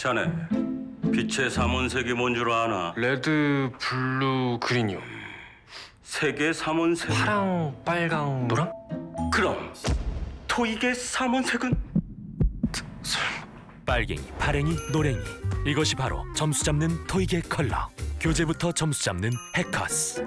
자네 빛의 삼원색이 뭔 줄 아나? 레드, 블루, 그린이요. 세계 삼원색. 파랑, 빨강, 노랑? 그럼 토익의 삼원색은? 빨갱이, 파랭이, 노랭이 이것이 바로 점수 잡는 토익의 컬러 교재부터 점수 잡는 해커스